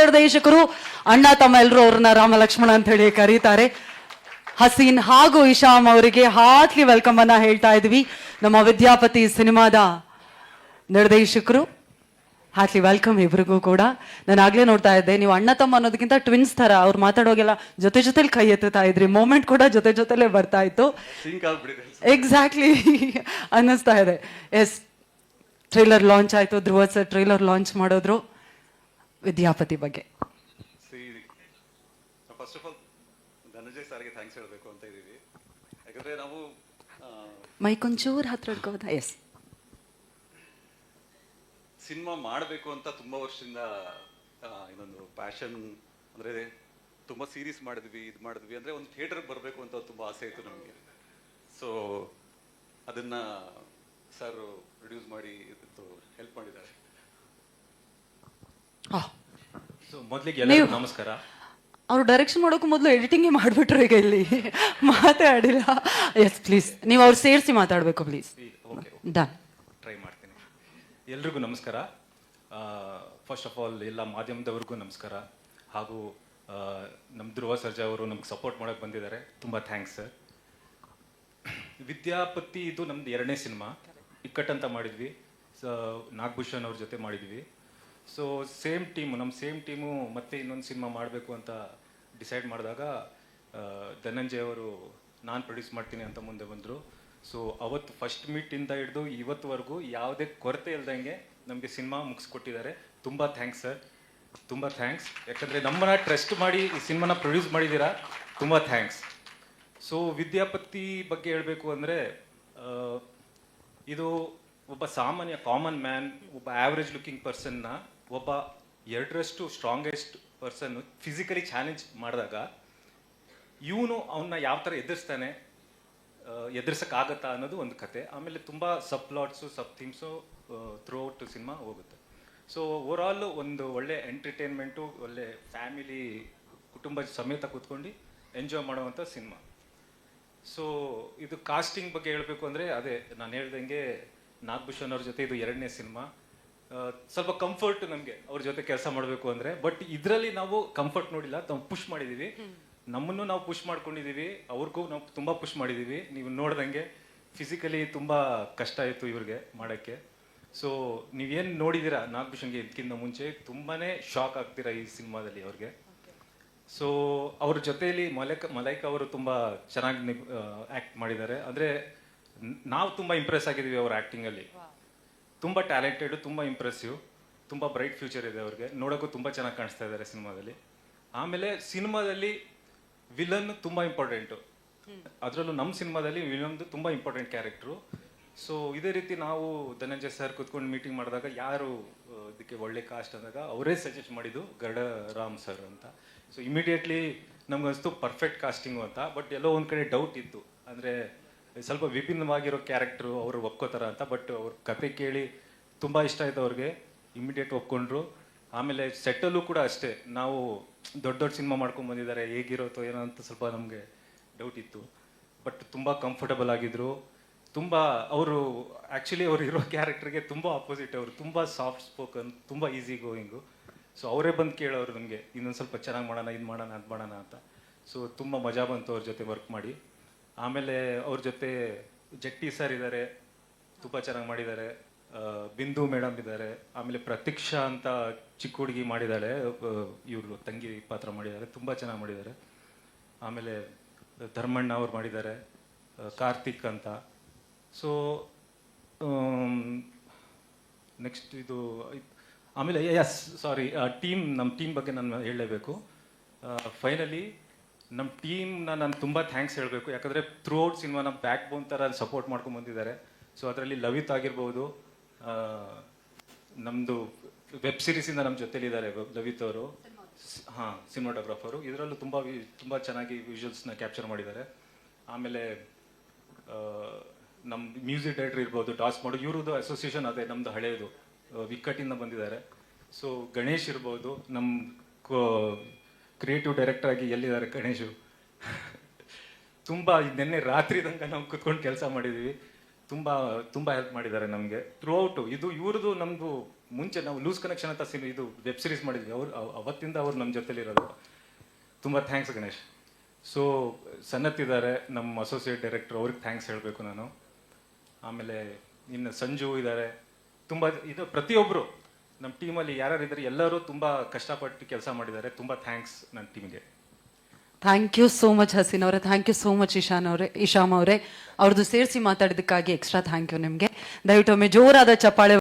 ನಿರ್ದೇಶಕರು ಅಣ್ಣ ತಮ್ಮ ಎಲ್ಲರೂ ಅವ್ರನ್ನ ರಾಮ ಲಕ್ಷ್ಮಣ ಅಂತ ಹೇಳಿ ಕರೀತಾರೆ. ಹಸೀನ್ ಹಾಗೂ ಇಶಾಮ್ ಅವರಿಗೆ ಹಾರ್ಟ್ಲಿ ವೆಲ್ಕಮ್ ಅನ್ನ ಹೇಳ್ತಾ ಇದ್ವಿ. ನಮ್ಮ ವಿದ್ಯಾಪತಿ ಸಿನಿಮಾದ ನಿರ್ದೇಶಕರು ಹಾರ್ಟ್ಲಿ ವೆಲ್ಕಮ್ ಇಬ್ರಿಗೂ ಕೂಡ. ನಾನು ಆಗ್ಲೇ ನೋಡ್ತಾ ಇದ್ದೆ ನೀವು ಅಣ್ಣ ತಮ್ಮ ಅನ್ನೋದಕ್ಕಿಂತ ಟ್ವಿನ್ಸ್ ತರ ಅವ್ರು ಮಾತಾಡೋಗೆಲ್ಲ ಜೊತೆ ಜೊತೆಲಿ ಕೈ ಎತ್ತುತ್ತಾ ಇದ್ರಿ. ಮೂಮೆಂಟ್ ಕೂಡ ಜೊತೆ ಜೊತೆಲೇ ಬರ್ತಾ ಇತ್ತು. ಎಕ್ಸಾಕ್ಟ್ಲಿ ಅನ್ನಿಸ್ತಾ ಇದೆ. ಎಸ್ ಟ್ರೈಲರ್ ಲಾಂಚ್ ಆಯ್ತು. ಧ್ರುವ ಸರ್ ಟ್ರೈಲರ್ ಲಾಂಚ್ ಮಾಡಿದ್ರು. ವಿದ್ಯಾಪತಿ ಬಗ್ಗೆ. ಫಸ್ಟ್ ಆಫ್ ಆಲ್ ಧನಂಜಯ್ ಸರ್ಗೆ ಥ್ಯಾಂಕ್ಸ್ ಹೇಳಬೇಕು ಅಂತ ಇದ್ದೀವಿ. ಯಾಕಂದ್ರೆ ನಾವು ಮೈಕ್ ಒಂಚೂರು ಹತ್ರ ಇಟ್ಕೋಬೋದಾ ಎಸ್ ಸಿನಿಮಾ ಮಾಡಬೇಕು ಅಂತ ತುಂಬಾ ವರ್ಷದಿಂದ ಇನ್ನೊಂದು ಪ್ಯಾಷನ್ ಅಂದ್ರೆ ತುಂಬಾ ಸೀರೀಸ್ ಮಾಡಿದ್ವಿ ಇದು ಮಾಡಿದ್ವಿ. ಅಂದ್ರೆ ಒಂದು ಥಿಯೇಟರ್ಗೆ ಬರಬೇಕು ಅಂತ ತುಂಬಾ ಆಸೆ ಇತ್ತು ನಮಗೆ. ಸೊ ಅದನ್ನ ಸರ್ ಪ್ರೊಡ್ಯೂಸ್ ಮಾಡಿ ಹೆಲ್ಪ್ ಮಾಡಿದ್ದಾರೆ. ಮೊದಲಿಗೆ ಎಲ್ಲರಿಗೂ ನಮಸ್ಕಾರ. ಅವ್ರು ಡೈರೆಕ್ಷನ್ ಮಾಡೋಕ್ಕೂ ಮೊದಲು ಎಡಿಟಿಂಗೇ ಮಾಡಿಬಿಟ್ರು ಈಗ ಇಲ್ಲಿ. ಮಾತಾಡಿಲ್ಲ. ಎಸ್ ಪ್ಲೀಸ್ ನೀವು ಅವ್ರು ಸೇರಿಸಿ ಮಾತಾಡಬೇಕು ಪ್ಲೀಸ್ ಡನ್ ಟ್ರೈ ಮಾಡ್ತೀನಿ. ಎಲ್ರಿಗೂ ನಮಸ್ಕಾರ. ಫಸ್ಟ್ ಆಫ್ ಆಲ್ ಎಲ್ಲ ಮಾಧ್ಯಮದವ್ರಿಗೂ ನಮಸ್ಕಾರ. ಹಾಗೂ ನಮ್ಮ ಧ್ರುವ ಸರ್ಜಾ ಅವರು ನಮ್ಗೆ ಸಪೋರ್ಟ್ ಮಾಡೋಕೆ ಬಂದಿದ್ದಾರೆ. ತುಂಬ ಥ್ಯಾಂಕ್ಸ್ ಸರ್ ವಿದ್ಯಾಪತಿ ಇದು ನಮ್ದು ಎರಡನೇ ಸಿನಿಮಾ ಇಕ್ಕಟ್ಟಂತ ಮಾಡಿದ್ವಿ. ಸ ನಾಗಭೂಷಣ್ ಅವ್ರ ಜೊತೆ ಮಾಡಿದ್ವಿ. ಸೊ ಸೇಮ್ ಟೀಮು ನಮ್ಮ ಸೇಮ್ ಟೀಮು ಮತ್ತೆ ಇನ್ನೊಂದು ಸಿನಿಮಾ ಮಾಡಬೇಕು ಅಂತ ಡಿಸೈಡ್ ಮಾಡಿದಾಗ ಧನಂಜಯ ಅವರು, ನಾನು ಪ್ರೊಡ್ಯೂಸ್ ಮಾಡ್ತೀನಿ ಅಂತ ಮುಂದೆ ಬಂದರು. ಸೊ ಅವತ್ತು ಫಸ್ಟ್ ಮೀಟಿಂದ ಹಿಡಿದು ಇವತ್ತುವರೆಗೂ ಯಾವುದೇ ಕೊರತೆ ಇಲ್ದಂಗೆ ನಮಗೆ ಸಿನಿಮಾ ಮುಗಿಸ್ಕೊಟ್ಟಿದ್ದಾರೆ. ತುಂಬ ಥ್ಯಾಂಕ್ಸ್ ಸರ್ ತುಂಬ ಥ್ಯಾಂಕ್ಸ್ ಯಾಕಂದರೆ ನಮ್ಮನ್ನ ಟ್ರಸ್ಟ್ ಮಾಡಿ ಈ ಸಿನಿಮಾನ ಪ್ರೊಡ್ಯೂಸ್ ಮಾಡಿದ್ದೀರಾ? ತುಂಬ ಥ್ಯಾಂಕ್ಸ್ ಸೊ ವಿದ್ಯಾಪತಿ ಬಗ್ಗೆ ಹೇಳಬೇಕು ಅಂದರೆ ಇದು ಒಬ್ಬ ಸಾಮಾನ್ಯ ಕಾಮನ್ ಮ್ಯಾನ್ ಒಬ್ಬ ಆ್ಯಾವ್ರೇಜ್ ಲುಕಿಂಗ್ ಪರ್ಸನ್ನ ಒಬ್ಬ ಎರಡರಷ್ಟು ಸ್ಟ್ರಾಂಗೆಸ್ಟ್ ಪರ್ಸನ್ ಫಿಸಿಕಲಿ ಚಾಲೆಂಜ್ ಮಾಡಿದಾಗ ಇವನು ಅವನ್ನ ಯಾವ ಥರ ಎದುರಿಸ್ತಾನೆ ಎದುರಿಸೋಕ್ಕಾಗತ್ತಾ ಅನ್ನೋದು ಒಂದು ಕತೆ. ಆಮೇಲೆ ತುಂಬ sub plots sub themes throughout cinema ಹೋಗುತ್ತೆ. ಸೊ ಓವರಾಲ್ ಒಂದು ಒಳ್ಳೆ ಎಂಟರ್ಟೈನ್ಮೆಂಟು ಒಳ್ಳೆ ಫ್ಯಾಮಿಲಿ ಕುಟುಂಬ ಸಮೇತ ಕೂತ್ಕೊಂಡು ಎಂಜಾಯ್ ಮಾಡುವಂಥ ಸಿನಿಮಾ ಸೊ ಇದು ಕಾಸ್ಟಿಂಗ್ ಬಗ್ಗೆ ಹೇಳಬೇಕು ಅಂದರೆ, ಅದೇ, ನಾನು ಹೇಳ್ದಂಗೆ ನಾಗಭೂಷಣ್ ಅವ್ರ ಜೊತೆ ಇದು ಎರಡನೇ ಸಿನಿಮಾ ಸ್ವಲ್ಪ ಕಂಫರ್ಟ್ ನಮಗೆ ಅವ್ರ ಜೊತೆ ಕೆಲಸ ಮಾಡಬೇಕು ಅಂದ್ರೆ. ಬಟ್ ಇದರಲ್ಲಿ ನಾವು ಕಂಫರ್ಟ್ ನೋಡಿಲ್ಲ ನಾವು ಪುಷ್ ಮಾಡಿದೀವಿ. ನಮ್ಮನ್ನು ನಾವು ಪುಷ್ ಮಾಡ್ಕೊಂಡಿದೀವಿ. ಅವ್ರಿಗೂ ನಾವು ತುಂಬಾ ಪುಷ್ ಮಾಡಿದೀವಿ. ನೀವು ನೋಡ್ದಂಗೆ ಫಿಸಿಕಲಿ ತುಂಬಾ ಕಷ್ಟ ಆಯಿತು ಇವ್ರಿಗೆ ಮಾಡೋಕ್ಕೆ. ಸೊ ನೀವೇನು ನೋಡಿದ್ದೀರಾ ನಾಗಭೂಷಣ್ಗೆ ಇದಕ್ಕಿಂತ ಮುಂಚೆ? ತುಂಬಾನೇ ಶಾಕ್ ಆಗ್ತೀರಾ ಈ ಸಿನಿಮಾದಲ್ಲಿ ಅವ್ರಿಗೆ. ಸೊ ಅವ್ರ ಜೊತೆಯಲ್ಲಿ ಮಲೈಕ ಮಲೈಕ ಅವರು ತುಂಬಾ ಚೆನ್ನಾಗಿ ಆಕ್ಟ್ ಮಾಡಿದ್ದಾರೆ. ಅಂದ್ರೆ ನಾವು ತುಂಬಾ ಇಂಪ್ರೆಸ್ ಆಗಿದ್ದೀವಿ ಅವ್ರ ಆ್ಯಕ್ಟಿಂಗಲ್ಲಿ ತುಂಬ ಟ್ಯಾಲೆಂಟೆಡ್ ತುಂಬ ಇಂಪ್ರೆಸಿವ್ ತುಂಬ ಬ್ರೈಟ್ ಫ್ಯೂಚರ್ ಇದೆ ಅವ್ರಿಗೆ. ನೋಡೋಕ್ಕೂ ತುಂಬ ಚೆನ್ನಾಗಿ ಕಾಣಿಸ್ತಾ ಇದ್ದಾರೆ ಸಿನಿಮಾದಲ್ಲಿ. ಆಮೇಲೆ ಸಿನಿಮಾದಲ್ಲಿ ವಿಲನ್ ತುಂಬ ಇಂಪಾರ್ಟೆಂಟು. ಅದರಲ್ಲೂ ನಮ್ಮ ಸಿನಿಮಾದಲ್ಲಿ ವಿಲನ್ದು ತುಂಬ ಇಂಪಾರ್ಟೆಂಟ್ ಕ್ಯಾರೆಕ್ಟ್ರು. ಸೊ ಇದೇ ರೀತಿ ನಾವು ಧನಂಜಯ್ ಸರ್ ಕೂತ್ಕೊಂಡು ಮೀಟಿಂಗ್ ಮಾಡಿದಾಗ ಯಾರು ಇದಕ್ಕೆ ಒಳ್ಳೆ ಕಾಸ್ಟ್ ಅಂದಾಗ ಅವರೇ ಸಜೆಸ್ಟ್ ಮಾಡಿದ್ದು ಗರ್ಡ ರಾಮ್ ಸರ್ ಅಂತ. ಸೊ ಇಮಿಡಿಯೇಟ್ಲಿ ನಮ್ಗನ್ಸ್ತು ಪರ್ಫೆಕ್ಟ್ ಕಾಸ್ಟಿಂಗು ಅಂತ. ಬಟ್ ಎಲ್ಲೋ ಒಂದು ಕಡೆ ಡೌಟ್ ಇತ್ತು. ಅಂದರೆ ಸ್ವಲ್ಪ ವಿಭಿನ್ನವಾಗಿರೋ ಕ್ಯಾರೆಕ್ಟ್ರು ಅವರು ಒಪ್ಕೋತಾರ ಅಂತ, ಬಟ್ ಅವ್ರ ಕತೆ ಕೇಳಿ ತುಂಬ ಇಷ್ಟ ಆಯ್ತು ಅವ್ರಿಗೆ. ಇಮಿಡಿಯೇಟ್ ಒಪ್ಕೊಂಡ್ರು. ಆಮೇಲೆ ಸೆಟ್ಟಲ್ಲೂ ಕೂಡ ಅಷ್ಟೇ, ನಾವು ದೊಡ್ಡ ದೊಡ್ಡ ಸಿನಿಮಾ ಮಾಡ್ಕೊಂಡು ಬಂದಿದ್ದಾರೆ ಹೇಗಿರೋತೋ ಏನೋ ಅಂತ ಸ್ವಲ್ಪ ನಮಗೆ ಡೌಟ್ ಇತ್ತು. ಬಟ್ ತುಂಬ ಕಂಫರ್ಟಬಲ್ ಆಗಿದ್ರು. ತುಂಬ ಅವರು ಆ್ಯಕ್ಚುಲಿ ಅವ್ರು ಇರೋ ಕ್ಯಾರೆಕ್ಟರ್ಗೆ ತುಂಬ ಆಪೋಸಿಟ್ ಅವರು ತುಂಬ ಸಾಫ್ಟ್ ಸ್ಪೋಕನ್ ತುಂಬ ಈಸಿ ಗೋಯಿಂಗು ಸೊ ಅವರೇ ಬಂದು ಕೇಳೋರು ನಮಗೆ, ಇನ್ನೊಂದು ಸ್ವಲ್ಪ ಚೆನ್ನಾಗಿ ಮಾಡೋಣ, ಇದು ಮಾಡೋಣ, ಅದು ಮಾಡೋಣ ಅಂತ. ಸೊ ತುಂಬ ಮಜಾ ಬಂತು ಅವ್ರ ಜೊತೆ ವರ್ಕ್ ಮಾಡಿ. ಆಮೇಲೆ ಅವ್ರ ಜೊತೆ ಜಟ್ಟಿ ಸರ್ ಇದ್ದಾರೆ ತುಂಬ ಚೆನ್ನಾಗಿ ಮಾಡಿದ್ದಾರೆ ಬಿಂದು ಮೇಡಮ್ ಇದ್ದಾರೆ ಆಮೇಲೆ ಪ್ರತೀಕ್ಷಾ ಅಂತ ಚಿಕ್ಕ ಹುಡುಗಿ ಮಾಡಿದ್ದಾಳೆ ಇವರು ತಂಗಿ ಪಾತ್ರ ಮಾಡಿದ್ದಾರೆ ತುಂಬ ಚೆನ್ನಾಗಿ ಮಾಡಿದ್ದಾರೆ ಆಮೇಲೆ ಧರ್ಮಣ್ಣ ಅವ್ರು ಮಾಡಿದ್ದಾರೆ ಕಾರ್ತಿಕ್ ಅಂತ. ಸೊ ನೆಕ್ಸ್ಟ್ ಇದು, ಆಮೇಲೆ ಎಸ್ ಸಾರಿ ಟೀಮ್ ನಮ್ಮ ಟೀಮ್ ಬಗ್ಗೆ ನಾನು ಹೇಳಲೇಬೇಕು. ಫೈನಲಿ ನಮ್ಮ ಟೀಮ್ನ ನಾನು ತುಂಬ ಥ್ಯಾಂಕ್ಸ್ ಹೇಳಬೇಕು. ಯಾಕಂದರೆ ಥ್ರೂ ಔಟ್ ನಮ್ಮ ಬ್ಯಾಕ್ ಬೋನ್ ಥರ ಸಪೋರ್ಟ್ ಮಾಡ್ಕೊಂಡು ಬಂದಿದ್ದಾರೆ. ಸೊ ಅದರಲ್ಲಿ ಲವಿತ್ ಆಗಿರ್ಬೋದು ನಮ್ಮದು ವೆಬ್ ಸೀರೀಸಿಂದ ನಮ್ಮ ಜೊತೆಲಿದ್ದಾರೆ ಲವಿತ್ ಅವರು. ಹಾಂ ಸಿನಿಮಾಟೋಗ್ರಾಫರು ಇದರಲ್ಲೂ ತುಂಬ ತುಂಬ ಚೆನ್ನಾಗಿ ವಿಜುವಲ್ಸ್ನ ಕ್ಯಾಪ್ಚರ್ ಮಾಡಿದ್ದಾರೆ. ಆಮೇಲೆ ನಮ್ಮ ಮ್ಯೂಸಿಕ್ ಡೈರೆಕ್ಟರ್ ಇರ್ಬೋದು ಟಾಸ್ ಮಾಡು ಇವ್ರದ್ದು ಅಸೋಸಿಯೇಷನ್ ಅದೇ ನಮ್ಮದು ಹಳೆಯದು ವಿಕ್ಕಟ್ಟಿಂದ ಬಂದಿದ್ದಾರೆ. ಸೊ ಗಣೇಶ್ ಇರ್ಬೋದು ನಮ್ಮ ಕ್ರಿಯೇಟಿವ್ ಡೈರೆಕ್ಟರ್ ಆಗಿ ಎಲ್ಲಿದ್ದಾರೆ ಗಣೇಶು? ತುಂಬ ನಿನ್ನೆ ರಾತ್ರಿ ತನಕ ನಾವು ಕುತ್ಕೊಂಡು ಕೆಲಸ ಮಾಡಿದ್ವಿ. ತುಂಬ ತುಂಬ ಹೆಲ್ಪ್ ಮಾಡಿದ್ದಾರೆ ನಮಗೆ. ಥ್ರೂ ಔಟು ಇದು ಇವ್ರದ್ದು ನಮ್ಮದು ಮುಂಚೆ ನಾವು ಲೂಸ್ ಕನೆಕ್ಷನ್ ಅಂತ ಸಿನಿ, ಇದು ವೆಬ್ ಸೀರೀಸ್ ಮಾಡಿದ್ವಿ. ಅವ್ರು, ಅವ್- ಅವತ್ತಿಂದ ಅವ್ರು ನಮ್ಮ ಜೊತೆಲಿರೋದು. ತುಂಬ ಥ್ಯಾಂಕ್ಸ್ ಗಣೇಶ್. ಸೊ ಸನ್ನತ್ ಇದ್ದಾರೆ ನಮ್ಮ ಅಸೋಸಿಯೇಟ್ ಡೈರೆಕ್ಟರ್ ಅವ್ರಿಗೆ ಥ್ಯಾಂಕ್ಸ್ ಹೇಳಬೇಕು ನಾನು. ಆಮೇಲೆ ಇನ್ನು ಸಂಜು ಇದ್ದಾರೆ ತುಂಬ ಇದು ಪ್ರತಿಯೊಬ್ಬರು ನಮ್ಮ ಟೀಮಲ್ಲಿ ಯಾರ್ಯಾರು ಇದ್ದಾರೆ ಎಲ್ಲರೂ ತುಂಬ ಕಷ್ಟಪಟ್ಟು ಕೆಲಸ ಮಾಡಿದ್ದಾರೆ. ತುಂಬ ಥ್ಯಾಂಕ್ಸ್ ನನ್ನ ಟೀಮ್ಗೆ. Thank you so much Haseen ಅವರೇ. Thank you so much Ishan ಅವರೇ. ಇಶಾಮ್ ಅವರೇ ಅವ್ರದ್ದು ಸೇರಿಸಿ ಮಾತಾಡಿದ್ದಕ್ಕಾಗಿ ಎಕ್ಸ್ಟ್ರಾ ಥ್ಯಾಂಕ್ ಯು ನಿಮಗೆ. ದಯವಿಟ್ಟು ಒಮ್ಮೆ ಜೋರಾದ ಚಪ್ಪಾಳೆ